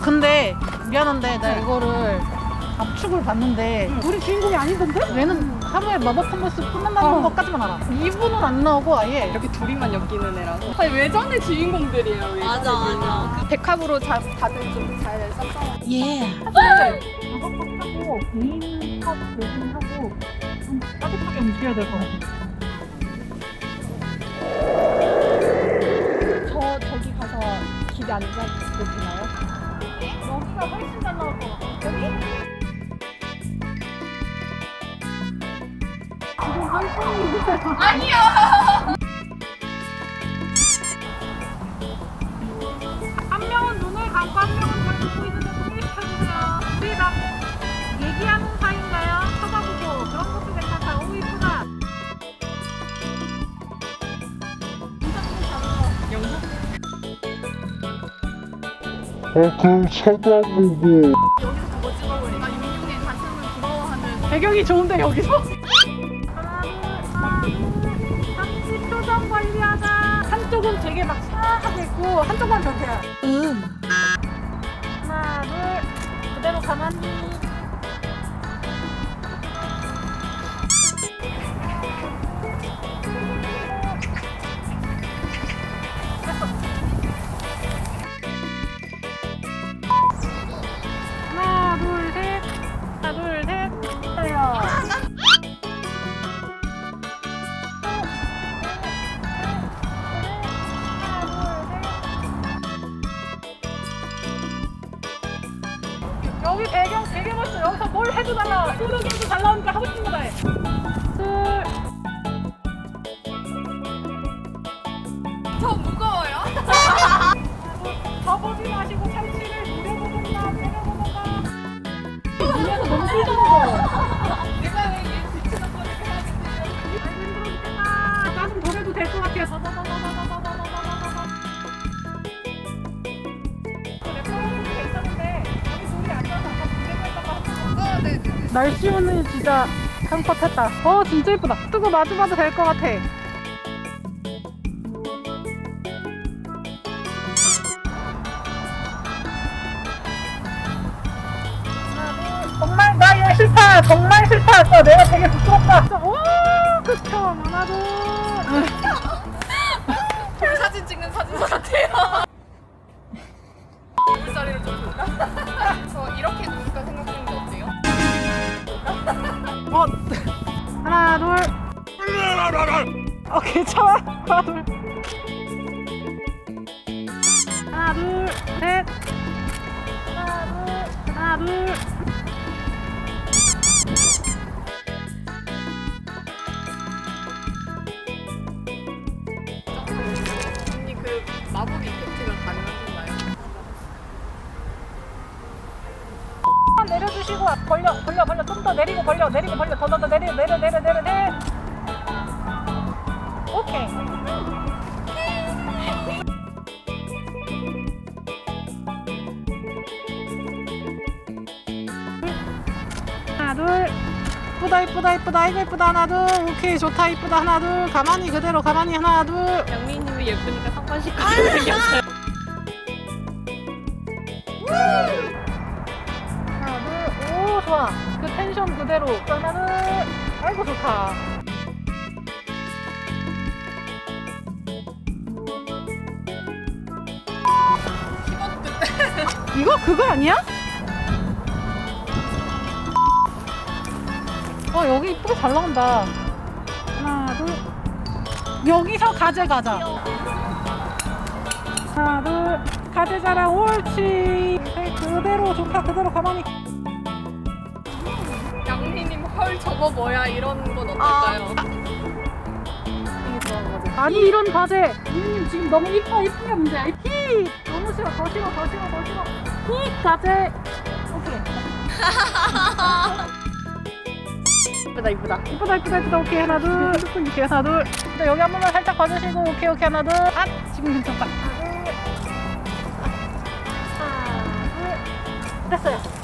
근데 미안한데 나 이거를 압축을 봤는데 우리 주인공이 아니던데? 얘는 하루에 마법 컴버스 끝난다는 어. 것까지만 알아. 2분은 안 나오고 아예 이렇게 둘이만 엮이는 애라서. 아니, 외전의 주인공들이에요. 맞아, 맞아. 백합으로 자, 다들 좀잘 섞어. 예. 하고 개인 하고 대신하고 좀 따뜻하게 움직여야 될 것 같아. 저 저기 가서 길에 앉아 보시나요? 여기가 훨씬 잘 나올 것 같아. 지금 한숨이 한 명은 눈을 감고 한 명은 잘 보고 있는 어, 그걸 찾아보고. 여기서 저거 찍어보니까 유민용의 단체를 부러워하는 배경이 좋은데 여기서? 같이 표정 관리하자. 한쪽은 되게 막 싸하게 있고 한쪽만 변태야 음. 하나 둘. 그대로 가만히. 뭘 해도 잘 나와. 소르게도 잘 나오니까 하고 싶은 거 다 해. 둘. 저 무거워요. 접어지 마시고 참치를 노려보던가 때려보던가. 눈에서 너무 찔러먹어. 날씨 오늘 진짜 한컷 했다. 어 진짜 예쁘다. 뜨고 마주 봐도 될 것 같아. 정말 나얘 싫다. 정말 싫다. 어, 내가 되게 부끄럽다. 오 극혐 하나도. 저 사진 찍는 사진사 같아요. 하나 둘. 오케이 청아롤 하나 둘 셋. 하나 둘. 하나 둘. 내려주시고 벌려 벌려 벌려. 좀 더 내리고 벌려 내리고 벌려. 더 더 더 내려 내려 내려 내려 내려. 오케이. 하나 둘. 이쁘다 이쁘다 이쁘다. 이거 이쁘다. 하나 둘. 오케이 좋다. 이쁘다. 하나 둘. 가만히 그대로 가만히. 하나 둘. 영민님이 예쁘니까 상관식 같은 생겼어요. 좋아. 그 텐션 그대로 둘 아이고 좋다. 이거 그거 아니야? 어 여기 이쁘게 잘 나온다. 하나 둘. 여기서 가재 가자. 하나 둘. 가재 자랑 옳지. 네, 그대로 좋다. 그대로 가만히 헐 저거 뭐야 이런 건 어떨까요? 아니 이런 과제. 유님 지금 너무 이뻐 이쁘게 문제야 히! 너무 싫어 더 싫어 더 싫어 더 싫어. 히 과제. 오케이. 이쁘다 이쁘다. 이쁘다 이쁘다 이쁘다. 오케이 하나 둘. 오케이 하나 둘. 근데 여기 한 번만 살짝 봐주시고 오케이 오케이 하나 둘아 지금 괜찮다. 하나 둘. 됐어요